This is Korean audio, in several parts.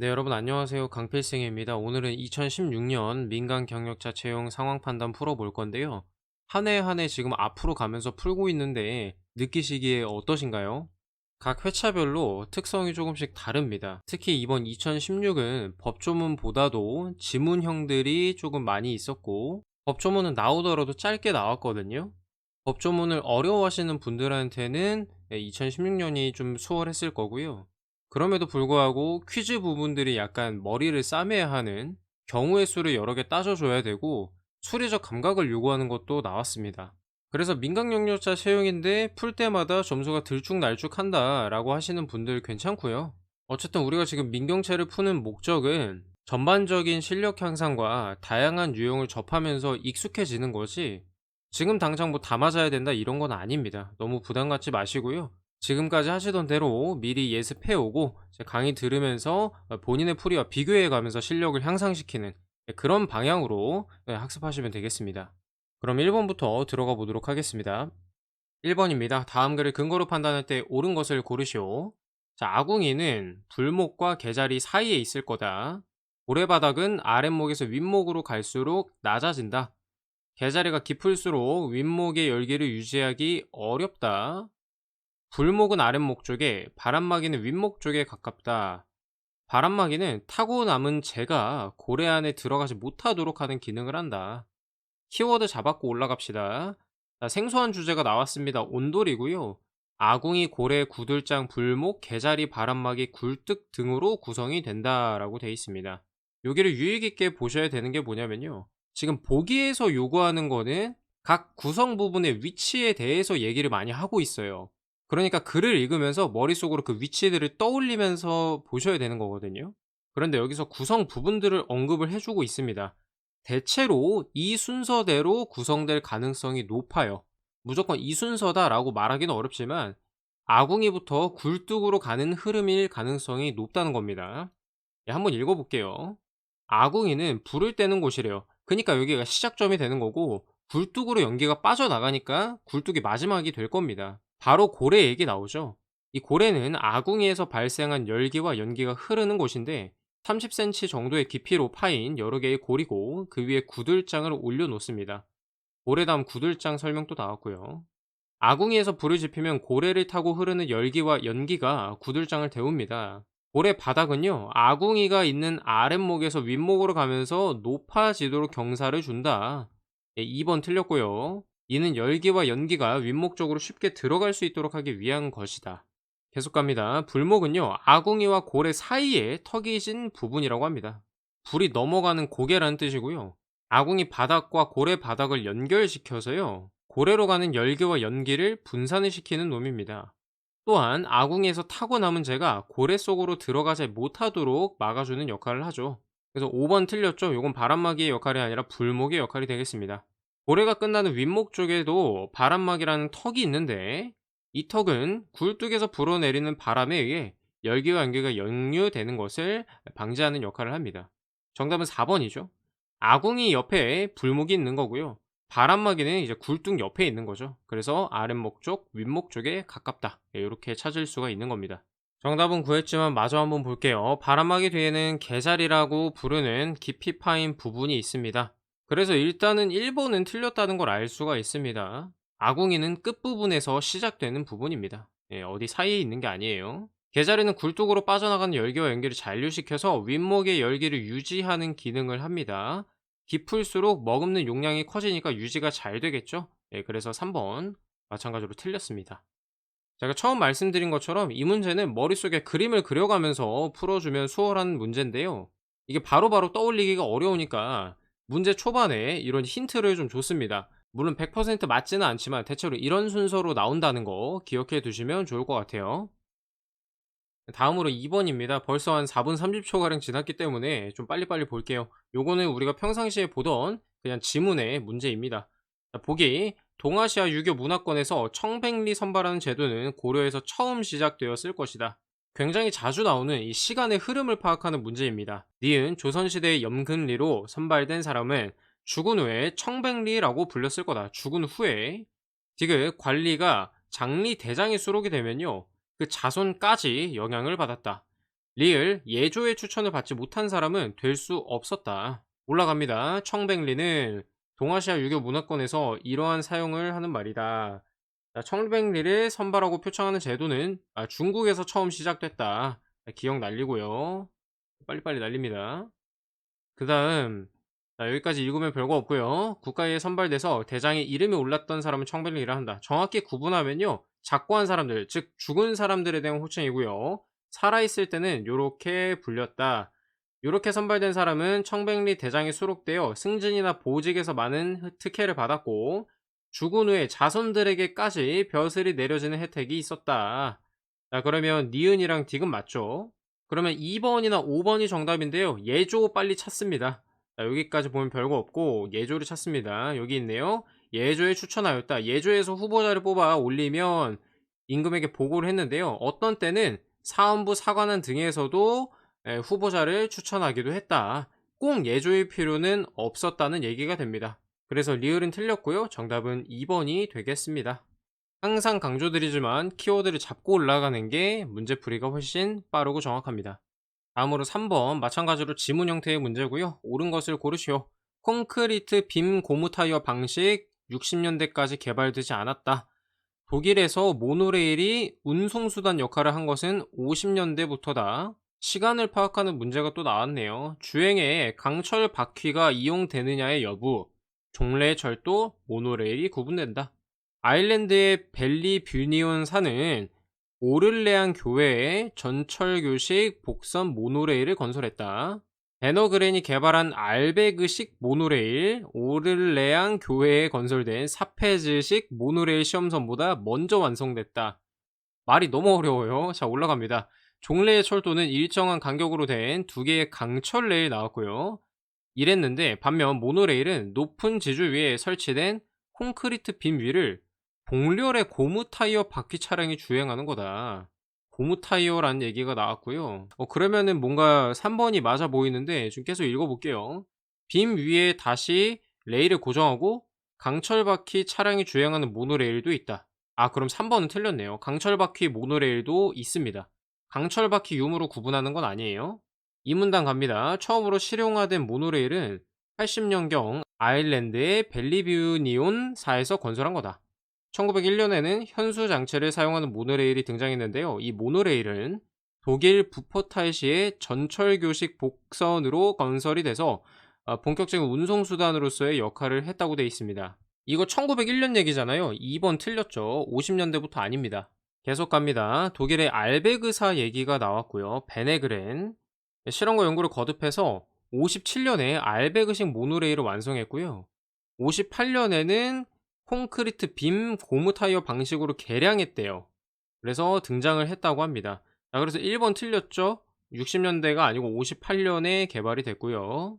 네, 여러분 안녕하세요. 강필승입니다. 오늘은 2016년 민간 경력자 채용 상황 판단 풀어볼 건데요. 한 해 한 해 지금 앞으로 가면서 풀고 있는데 느끼시기에 어떠신가요? 각 회차별로 특성이 조금씩 다릅니다. 특히 이번 2016은 법조문보다도 지문형들이 조금 많이 있었고 법조문은 나오더라도 짧게 나왔거든요. 법조문을 어려워하시는 분들한테는 2016년이 좀 수월했을 거고요. 그럼에도 불구하고 퀴즈 부분들이 약간 머리를 싸매야 하는 경우의 수를 여러 개 따져줘야 되고 수리적 감각을 요구하는 것도 나왔습니다. 그래서 민간경력자 채용인데 풀 때마다 점수가 들쭉날쭉한다 라고 하시는 분들 괜찮고요. 어쨌든 우리가 지금 민경채를 푸는 목적은 전반적인 실력 향상과 다양한 유형을 접하면서 익숙해지는 것이 지금 당장 뭐 다 맞아야 된다 이런 건 아닙니다. 너무 부담 갖지 마시고요. 지금까지 하시던 대로 미리 예습해 오고 강의 들으면서 본인의 풀이와 비교해 가면서 실력을 향상시키는 그런 방향으로 네, 학습하시면 되겠습니다. 그럼 1번부터 들어가 보도록 하겠습니다. 1번입니다. 다음 글을 근거로 판단할 때 옳은 것을 고르시오. 자, 아궁이는 불목과 개자리 사이에 있을 거다. 고래바닥은 아랫목에서 윗목으로 갈수록 낮아진다. 개자리가 깊을수록 윗목의 열기를 유지하기 어렵다. 불목은 아랫목 쪽에 바람막이는 윗목 쪽에 가깝다. 바람막이는 타고 남은 재가 고래 안에 들어가지 못하도록 하는 기능을 한다. 키워드 잡았고 올라갑시다. 자, 생소한 주제가 나왔습니다. 온돌이고요. 아궁이, 고래, 구들장, 불목, 개자리, 바람막이, 굴뚝 등으로 구성이 된다라고 되어 있습니다. 여기를 유익 있게 보셔야 되는 게 뭐냐면요. 지금 보기에서 요구하는 거는 각 구성 부분의 위치에 대해서 얘기를 많이 하고 있어요. 그러니까 글을 읽으면서 머릿속으로 그 위치들을 떠올리면서 보셔야 되는 거거든요. 그런데 여기서 구성 부분들을 언급을 해주고 있습니다. 대체로 이 순서대로 구성될 가능성이 높아요. 무조건 이 순서다라고 말하기는 어렵지만 아궁이부터 굴뚝으로 가는 흐름일 가능성이 높다는 겁니다. 예, 한번 읽어볼게요. 아궁이는 불을 떼는 곳이래요. 그러니까 여기가 시작점이 되는 거고 굴뚝으로 연기가 빠져나가니까 굴뚝이 마지막이 될 겁니다. 바로 고래 얘기 나오죠. 이 고래는 아궁이에서 발생한 열기와 연기가 흐르는 곳인데 30cm 정도의 깊이로 파인 여러 개의 골이고 그 위에 구들장을 올려놓습니다. 고래다음 구들장 설명도 나왔고요. 아궁이에서 불을 지피면 고래를 타고 흐르는 열기와 연기가 구들장을 데웁니다. 고래 바닥은요, 아궁이가 있는 아랫목에서 윗목으로 가면서 높아지도록 경사를 준다. 예, 2번 틀렸고요. 이는 열기와 연기가 윗목 쪽으로 쉽게 들어갈 수 있도록 하기 위한 것이다. 계속 갑니다. 불목은요, 아궁이와 고래 사이에 턱이 진 부분이라고 합니다. 불이 넘어가는 고개라는 뜻이고요. 아궁이 바닥과 고래 바닥을 연결시켜서요, 고래로 가는 열기와 연기를 분산을 시키는 놈입니다. 또한 아궁이에서 타고 남은 재가 고래 속으로 들어가지 못하도록 막아주는 역할을 하죠. 그래서 5번 틀렸죠? 이건 바람막이의 역할이 아니라 불목의 역할이 되겠습니다. 고래가 끝나는 윗목 쪽에도 바람막이라는 턱이 있는데 이 턱은 굴뚝에서 불어내리는 바람에 의해 열기와 연기가 역류되는 것을 방지하는 역할을 합니다. 정답은 4번이죠. 아궁이 옆에 불목이 있는 거고요. 바람막이는 이제 굴뚝 옆에 있는 거죠. 그래서 아랫목 쪽, 윗목 쪽에 가깝다. 이렇게 찾을 수가 있는 겁니다. 정답은 구했지만 마저 한번 볼게요. 바람막이 뒤에는 개자리라고 부르는 깊이 파인 부분이 있습니다. 그래서 일단은 1번은 틀렸다는 걸 알 수가 있습니다. 아궁이는 끝부분에서 시작되는 부분입니다. 예, 어디 사이에 있는 게 아니에요. 개자리는 굴뚝으로 빠져나가는 열기와 연기를 잔류시켜서 윗목의 열기를 유지하는 기능을 합니다. 깊을수록 머금는 용량이 커지니까 유지가 잘 되겠죠? 예, 그래서 3번 마찬가지로 틀렸습니다. 제가 처음 말씀드린 것처럼 이 문제는 머릿속에 그림을 그려가면서 풀어주면 수월한 문제인데요. 이게 바로바로 바로 떠올리기가 어려우니까 문제 초반에 이런 힌트를 좀 줬습니다. 물론 100% 맞지는 않지만 대체로 이런 순서로 나온다는 거 기억해 두시면 좋을 것 같아요. 다음으로 2번입니다. 벌써 한 4분 30초가량 지났기 때문에 좀 빨리빨리 볼게요. 요거는 우리가 평상시에 보던 그냥 지문의 문제입니다. 자, 보기 동아시아 유교 문화권에서 청백리 선발하는 제도는 고려에서 처음 시작되었을 것이다. 굉장히 자주 나오는 이 시간의 흐름을 파악하는 문제입니다. 니은 조선시대의 염근리로 선발된 사람은 죽은 후에 청백리라고 불렸을 거다. 죽은 후에 디귿 관리가 장리 대장에 수록이 되면요. 그 자손까지 영향을 받았다. 리을 예조의 추천을 받지 못한 사람은 될 수 없었다. 올라갑니다. 청백리는 동아시아 유교 문화권에서 이러한 사용을 하는 말이다. 자, 청백리를 선발하고 표창하는 제도는 아, 중국에서 처음 시작됐다. 자, 기억 날리고요. 빨리빨리 날립니다. 그 다음 여기까지 읽으면 별거 없고요. 국가에 선발돼서 대장에 이름이 올랐던 사람은 청백리를 한다. 정확히 구분하면요. 작고한 사람들, 즉 죽은 사람들에 대한 호칭이고요. 살아있을 때는 요렇게 불렸다. 요렇게 선발된 사람은 청백리 대장에 수록되어 승진이나 보직에서 많은 특혜를 받았고 죽은 후에 자손들에게까지 벼슬이 내려지는 혜택이 있었다. 자 그러면 니은이랑 딕은 맞죠? 그러면 2번이나 5번이 정답인데요. 예조 빨리 찾습니다. 자, 여기까지 보면 별거 없고 예조를 찾습니다. 여기 있네요. 예조에 추천하였다. 예조에서 후보자를 뽑아 올리면 임금에게 보고를 했는데요. 어떤 때는 사원부 사관원 등에서도 에, 후보자를 추천하기도 했다. 꼭 예조일 필요는 없었다는 얘기가 됩니다. 그래서 리을은 틀렸고요. 정답은 2번이 되겠습니다. 항상 강조드리지만 키워드를 잡고 올라가는 게 문제풀이가 훨씬 빠르고 정확합니다. 다음으로 3번 마찬가지로 지문 형태의 문제고요. 옳은 것을 고르시오. 콘크리트 빔 고무 타이어 방식 60년대까지 개발되지 않았다. 독일에서 모노레일이 운송수단 역할을 한 것은 50년대부터다. 시간을 파악하는 문제가 또 나왔네요. 주행에 강철 바퀴가 이용되느냐의 여부, 종래 철도, 모노레일이 구분된다. 아일랜드의 벨리 뷰니온 산은 오를레안 교회에 전철교식 복선 모노레일을 건설했다. 베너그렌이 개발한 알베그식 모노레일, 오를레안 교회에 건설된 사페즈식 모노레일 시험선보다 먼저 완성됐다. 말이 너무 어려워요. 자, 올라갑니다. 종래의 철도는 일정한 간격으로 된 두 개의 강철 레일 나왔고요. 이랬는데 반면 모노레일은 높은 지주 위에 설치된 콘크리트 빔 위를 봉렬의 고무 타이어 바퀴 차량이 주행하는 거다. 고무 타이어라는 얘기가 나왔고요. 어, 그러면은 뭔가 3번이 맞아 보이는데 좀 계속 읽어볼게요. 빔 위에 다시 레일을 고정하고 강철 바퀴 차량이 주행하는 모노레일도 있다. 아 그럼 3번은 틀렸네요. 강철 바퀴 모노레일도 있습니다. 강철 바퀴 유무로 구분하는 건 아니에요. 이 문단 갑니다. 처음으로 실용화된 모노레일은 80년경 아일랜드의 벨리뷰니온사에서 건설한 거다. 1901년에는 현수 장치를 사용하는 모노레일이 등장했는데요. 이 모노레일은 독일 부퍼탈시의 전철교식 복선으로 건설이 돼서 어, 본격적인 운송수단으로서의 역할을 했다고 되어 있습니다. 이거 1901년 얘기잖아요. 2번 틀렸죠. 50년대부터 아닙니다. 계속 갑니다. 독일의 알베그사 얘기가 나왔고요. 베네그렌. 실험과 연구를 거듭해서 57년에 알베그식 모노레일을 완성했고요. 58년에는 콘크리트 빔 고무 타이어 방식으로 개량했대요. 그래서 등장을 했다고 합니다. 자, 그래서 1번 틀렸죠? 60년대가 아니고 58년에 개발이 됐고요.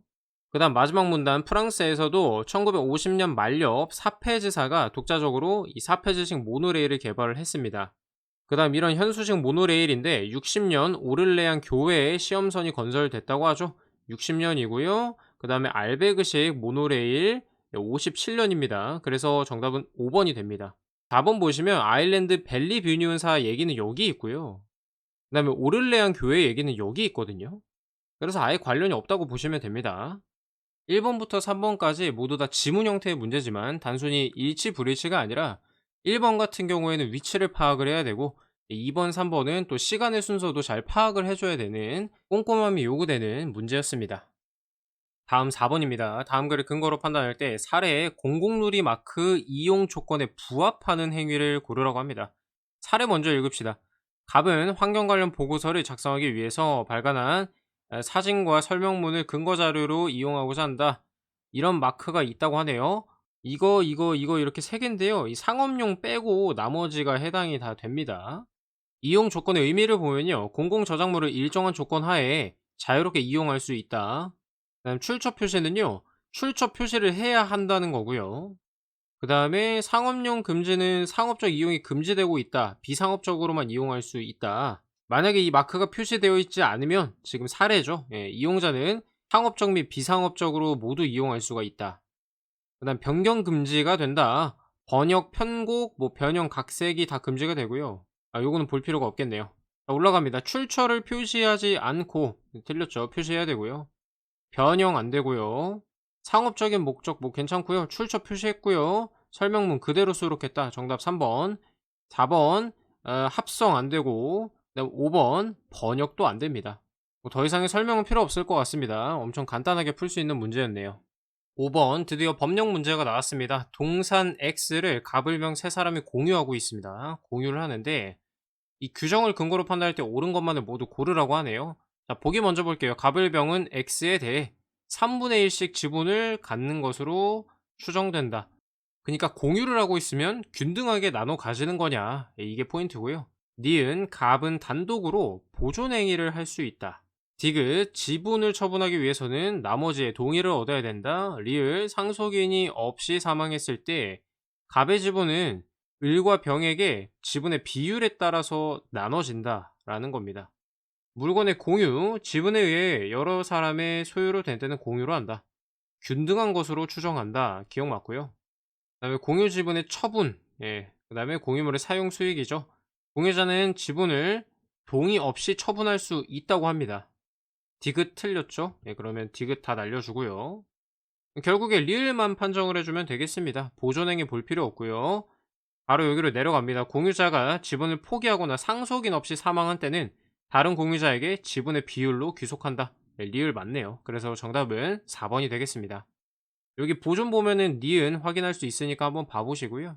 그 다음 마지막 문단 프랑스에서도 1950년 말렵 사페즈사가 독자적으로 이 사페즈식 모노레일을 개발을 했습니다. 그 다음 이런 현수식 모노레일인데 60년 오를레안 교회에 시험선이 건설됐다고 하죠. 60년이고요. 그 다음에 알베그식 모노레일 57년입니다. 그래서 정답은 5번이 됩니다. 4번 보시면 아일랜드 벨리 뷰니온사 얘기는 여기 있고요. 그 다음에 오를레안 교회 얘기는 여기 있거든요. 그래서 아예 관련이 없다고 보시면 됩니다. 1번부터 3번까지 모두 다 지문 형태의 문제지만 단순히 일치 불일치가 아니라 1번 같은 경우에는 위치를 파악을 해야 되고 2번, 3번은 또 시간의 순서도 잘 파악을 해줘야 되는 꼼꼼함이 요구되는 문제였습니다. 다음 4번입니다. 다음 글을 근거로 판단할 때 사례에 공공누리 마크 이용 조건에 부합하는 행위를 고르라고 합니다. 사례 먼저 읽읍시다. 갑은 환경 관련 보고서를 작성하기 위해서 발간한 사진과 설명문을 근거 자료로 이용하고자 한다. 이런 마크가 있다고 하네요. 이거, 이거, 이거 이렇게 세 개인데요. 이 상업용 빼고 나머지가 해당이 다 됩니다. 이용 조건의 의미를 보면요. 공공 저작물을 일정한 조건 하에 자유롭게 이용할 수 있다. 그다음 출처 표시는요. 출처 표시를 해야 한다는 거고요. 그 다음에 상업용 금지는 상업적 이용이 금지되고 있다. 비상업적으로만 이용할 수 있다. 만약에 이 마크가 표시되어 있지 않으면 지금 사례죠. 예, 이용자는 상업적 및 비상업적으로 모두 이용할 수가 있다. 그 다음 변경 금지가 된다. 번역, 편곡, 뭐 변형, 각색이 다 금지가 되고요. 아, 요거는 볼 필요가 없겠네요. 자, 올라갑니다. 출처를 표시하지 않고 틀렸죠. 표시해야 되고요. 변형 안 되고요. 상업적인 목적 뭐 괜찮고요. 출처 표시했고요. 설명문 그대로 수록했다. 정답 3번. 4번 어, 합성 안 되고 그다음 5번 번역도 안 됩니다. 뭐 더 이상의 설명은 필요 없을 것 같습니다. 엄청 간단하게 풀 수 있는 문제였네요. 5번 드디어 법령 문제가 나왔습니다. 동산 X를 갑을병 세 사람이 공유하고 있습니다. 공유를 하는데 이 규정을 근거로 판단할 때 옳은 것만을 모두 고르라고 하네요. 자, 보기 먼저 볼게요. 갑을병은 X에 대해 3분의 1씩 지분을 갖는 것으로 추정된다. 그러니까 공유를 하고 있으면 균등하게 나눠 가지는 거냐. 예, 이게 포인트고요. 니은 갑은 단독으로 보존 행위를 할 수 있다. 디귿 지분을 처분하기 위해서는 나머지의 동의를 얻어야 된다. 리을 상속인이 없이 사망했을 때 갑의 지분은 을과 병에게 지분의 비율에 따라서 나눠진다라는 겁니다. 물건의 공유, 지분에 의해 여러 사람의 소유로 된 때는 공유로 한다. 균등한 것으로 추정한다. 기억 맞고요. 그 다음에 공유 지분의 처분, 예. 그 다음에 공유물의 사용 수익이죠. 공유자는 지분을 동의 없이 처분할 수 있다고 합니다. 디귿 틀렸죠? 예, 그러면 디귿 다 날려주고요. 결국에 리을만 판정을 해주면 되겠습니다. 보존행위 볼 필요 없고요. 바로 여기로 내려갑니다. 공유자가 지분을 포기하거나 상속인 없이 사망한 때는 다른 공유자에게 지분의 비율로 귀속한다. 네, 리을 맞네요. 그래서 정답은 4번이 되겠습니다. 여기 보존 보면은 니은 확인할 수 있으니까 한번 봐보시고요.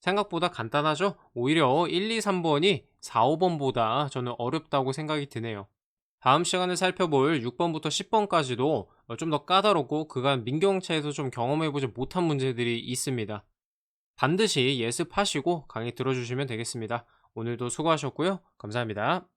생각보다 간단하죠? 오히려 1, 2, 3번이 4, 5번보다 저는 어렵다고 생각이 드네요. 다음 시간에 살펴볼 6번부터 10번까지도 좀 더 까다롭고 그간 민경채에서 좀 경험해보지 못한 문제들이 있습니다. 반드시 예습하시고 강의 들어주시면 되겠습니다. 오늘도 수고하셨고요. 감사합니다.